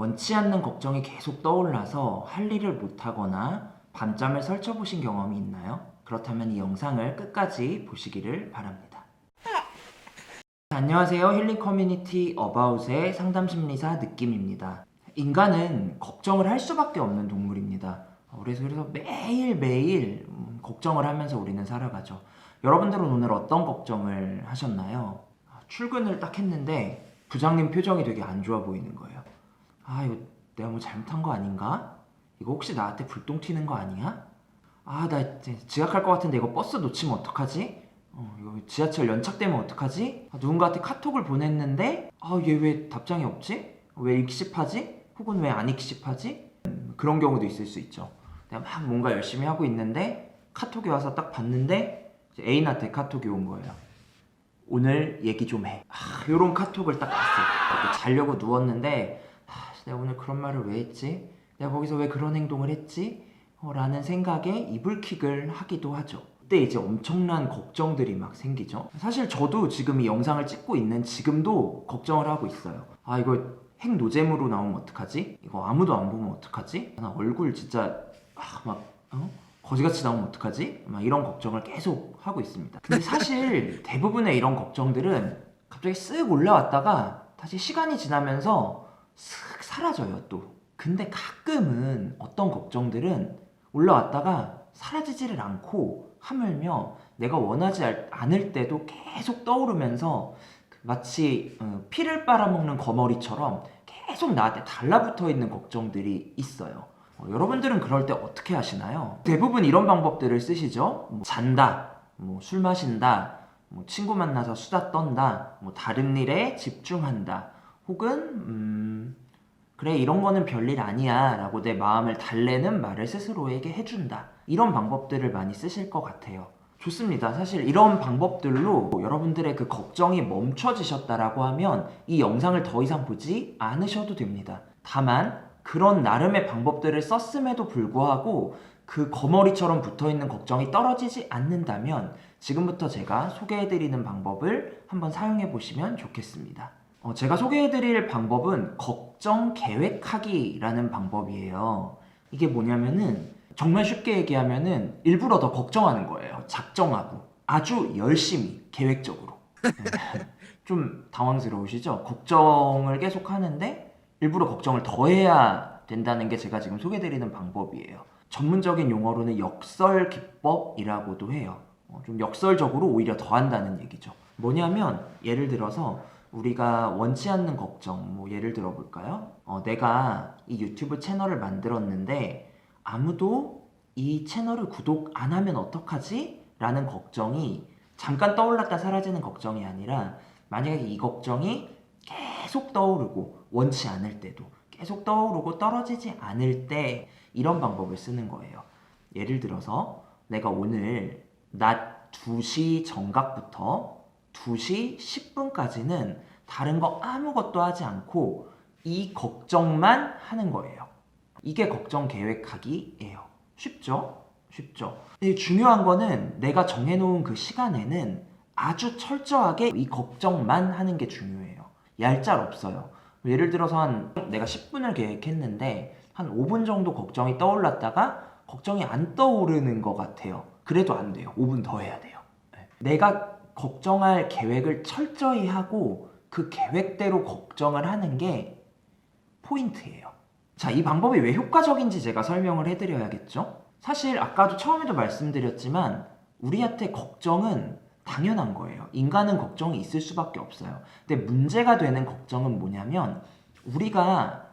원치 않는 걱정이 계속 떠올라서 할 일을 못하거나 밤잠을 설쳐보신 경험이 있나요? 그렇다면 이 영상을 끝까지 보시기를 바랍니다. 안녕하세요. 힐링 커뮤니티 어바웃의 상담심리사 느낌입니다. 인간은 걱정을 할 수밖에 없는 동물입니다. 그래서 그래서 매일매일 음, 걱정을 하면서 우리는 살아가죠. 여러분들은 오늘 어떤 걱정을 하셨나요? 아, 출근을 딱 했는데 부장님 표정이 되게 안 좋아 보이는 거예요. 아 이거 내가 뭐 잘못한 거 아닌가? 이거 혹시 나한테 불똥 튀는 거 아니야? 아 나 지각할 것 같은데 이거 버스 놓치면 어떡하지? 어 이거 지하철 연착되면 어떡하지? 아, 누군가한테 카톡을 보냈는데 아 얘 왜 답장이 없지? 왜 익십하지? 혹은 왜 안 익십하지? 음, 그런 경우도 있을 수 있죠. 내가 막 뭔가 열심히 하고 있는데 카톡이 와서 딱 봤는데 애인한테 카톡이 온 거예요. 오늘 얘기 좀 해. 아, 요런 카톡을 딱 봤어요. 자려고 누웠는데 아, 내가 오늘 그런 말을 왜 했지? 내가 거기서 왜 그런 행동을 했지? 어, 라는 생각에 이불킥을 하기도 하죠. 그때 이제 엄청난 걱정들이 막 생기죠. 사실 저도 지금 이 영상을 찍고 있는 지금도 걱정을 하고 있어요. 아, 이거 핵 노잼으로 나오면 어떡하지? 이거 아무도 안 보면 어떡하지? 나 얼굴 진짜 아, 막 어? 거지같이 나오면 어떡하지? 막 이런 걱정을 계속 하고 있습니다. 근데 사실 대부분의 이런 걱정들은 갑자기 쓱 올라왔다가 다시 시간이 지나면서 쓱 사라져요 또. 근데 가끔은 어떤 걱정들은 올라왔다가 사라지지를 않고 하물며 내가 원하지 알- 않을 때도 계속 떠오르면서 마치 어, 피를 빨아먹는 거머리처럼 계속 나한테 달라붙어 있는 걱정들이 있어요. 어, 여러분들은 그럴 때 어떻게 하시나요? 대부분 이런 방법들을 쓰시죠. 뭐 잔다, 뭐 술 마신다, 뭐 친구 만나서 수다 떤다, 뭐 다른 일에 집중한다, 혹은 음, 그래 이런 거는 별일 아니야 라고 내 마음을 달래는 말을 스스로에게 해준다 이런 방법들을 많이 쓰실 것 같아요 좋습니다 사실 이런 방법들로 여러분들의 그 걱정이 멈춰지셨다라고 하면 이 영상을 더 이상 보지 않으셔도 됩니다 다만 그런 나름의 방법들을 썼음에도 불구하고 그 거머리처럼 붙어 있는 걱정이 떨어지지 않는다면 지금부터 제가 소개해 드리는 방법을 한번 사용해 보시면 좋겠습니다 어, 제가 소개해 드릴 방법은 걱정 계획하기라는 방법이에요. 이게 뭐냐면은 정말 쉽게 얘기하면은 일부러 더 걱정하는 거예요. 작정하고 아주 열심히 계획적으로. 네. 좀 당황스러우시죠? 걱정을 계속 하는데 일부러 걱정을 더 해야 된다는 게 제가 지금 소개해드리는 방법이에요. 전문적인 용어로는 역설 기법이라고도 해요. 어, 좀 역설적으로 오히려 더 한다는 얘기죠. 뭐냐면 예를 들어서 우리가 원치 않는 걱정, 뭐 예를 들어 볼까요? 어, 내가 이 유튜브 채널을 만들었는데 아무도 이 채널을 구독 안 하면 어떡하지? 라는 걱정이 잠깐 떠올랐다 사라지는 걱정이 아니라 만약에 이 걱정이 계속 떠오르고 원치 않을 때도 계속 떠오르고 떨어지지 않을 때 이런 방법을 쓰는 거예요. 예를 들어서 내가 오늘 낮 2시 정각부터 2시 10분까지는 다른 거 아무것도 하지 않고 이 걱정만 하는 거예요. 이게 걱정 계획하기예요. 쉽죠? 쉽죠? 중요한 거는 내가 정해놓은 그 시간에는 아주 철저하게 이 걱정만 하는 게 중요해요. 얄짤 없어요. 예를 들어서 한 내가 10분을 계획했는데 한 5분 정도 걱정이 떠올랐다가 걱정이 안 떠오르는 것 같아요. 그래도 안 돼요. 5분 더 해야 돼요. 네. 내가 걱정할 계획을 철저히 하고 그 계획대로 걱정을 하는 게 포인트예요. 자, 이 방법이 왜 효과적인지 제가 설명을 해드려야겠죠? 사실 아까도 처음에도 말씀드렸지만 우리한테 걱정은 당연한 거예요. 인간은 걱정이 있을 수밖에 없어요. 근데 문제가 되는 걱정은 뭐냐면 우리가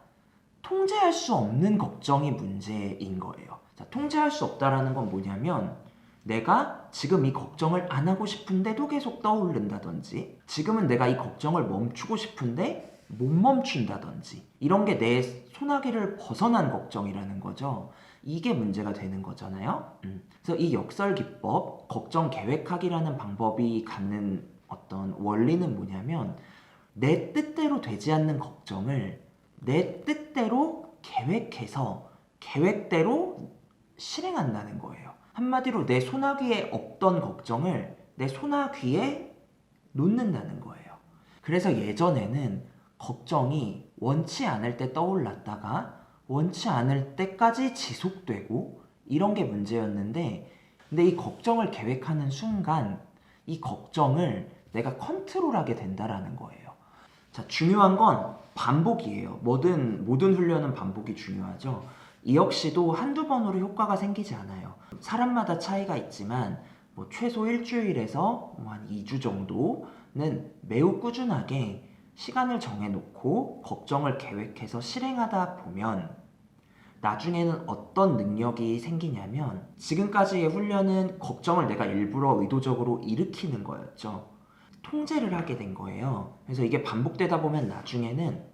통제할 수 없는 걱정이 문제인 거예요. 자, 통제할 수 없다라는 건 뭐냐면 내가 지금 이 걱정을 안 하고 싶은데도 계속 떠오른다든지 지금은 내가 이 걱정을 멈추고 싶은데 못 멈춘다든지 이런 게 내 소나기를 벗어난 걱정이라는 거죠. 이게 문제가 되는 거잖아요. 음. 그래서 이 역설 기법, 걱정 계획하기라는 방법이 갖는 어떤 원리는 뭐냐면 내 뜻대로 되지 않는 걱정을 내 뜻대로 계획해서 계획대로 실행한다는 거예요. 한마디로 내 소나귀에 없던 걱정을 내 소나귀에 놓는다는 거예요. 그래서 예전에는 걱정이 원치 않을 때 떠올랐다가 원치 않을 때까지 지속되고 이런 게 문제였는데 근데 이 걱정을 계획하는 순간 이 걱정을 내가 컨트롤하게 된다라는 거예요. 자, 중요한 건 반복이에요. 뭐든 모든 훈련은 반복이 중요하죠. 이 역시도 한두 번으로 효과가 생기지 않아요. 사람마다 차이가 있지만 뭐 최소 일주일에서 뭐 한 2주 정도는 매우 꾸준하게 시간을 정해놓고 걱정을 계획해서 실행하다 보면 나중에는 어떤 능력이 생기냐면 지금까지의 훈련은 걱정을 내가 일부러 의도적으로 일으키는 거였죠. 통제를 하게 된 거예요. 그래서 이게 반복되다 보면 나중에는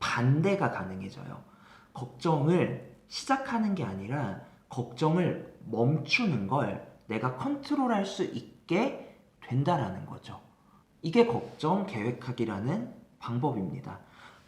반대가 가능해져요. 걱정을 시작하는 게 아니라 걱정을 멈추는 걸 내가 컨트롤할 수 있게 된다라는 거죠. 이게 걱정 계획하기라는 방법입니다.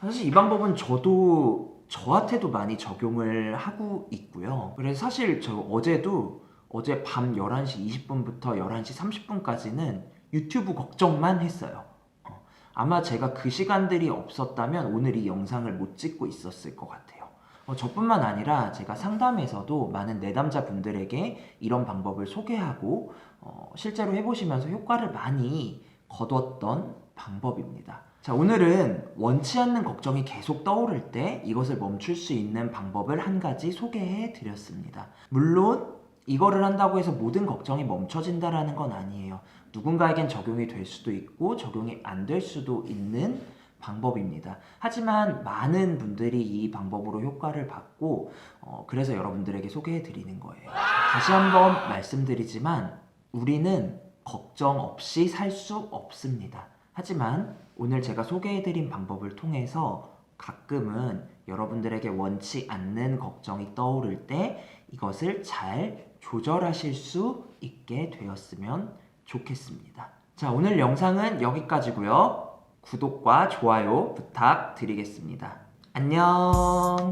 사실 이 방법은 저도 저한테도 많이 적용을 하고 있고요. 그래서 사실 저 어제도 어제 밤 11시 20분부터 11시 30분까지는 유튜브 걱정만 했어요. 어, 아마 제가 그 시간들이 없었다면 오늘 이 영상을 못 찍고 있었을 것 같아요. 어, 저뿐만 아니라 제가 상담에서도 많은 내담자 분들에게 이런 방법을 소개하고 어, 실제로 해보시면서 효과를 많이 거뒀던 방법입니다. 자, 오늘은 원치 않는 걱정이 계속 떠오를 때 이것을 멈출 수 있는 방법을 한 가지 소개해 드렸습니다. 물론 이거를 한다고 해서 모든 걱정이 멈춰진다라는 건 아니에요. 누군가에겐 적용이 될 수도 있고 적용이 안 될 수도 있는 방법입니다. 하지만 많은 분들이 이 방법으로 효과를 받고 어, 그래서 여러분들에게 소개해 드리는 거예요. 다시 한번 말씀드리지만 우리는 걱정 없이 살 수 없습니다. 하지만 오늘 제가 소개해드린 방법을 통해서 가끔은 여러분들에게 원치 않는 걱정이 떠오를 때 이것을 잘 조절하실 수 있게 되었으면 좋겠습니다. 자, 오늘 영상은 여기까지고요. 구독과 좋아요 부탁드리겠습니다. 안녕.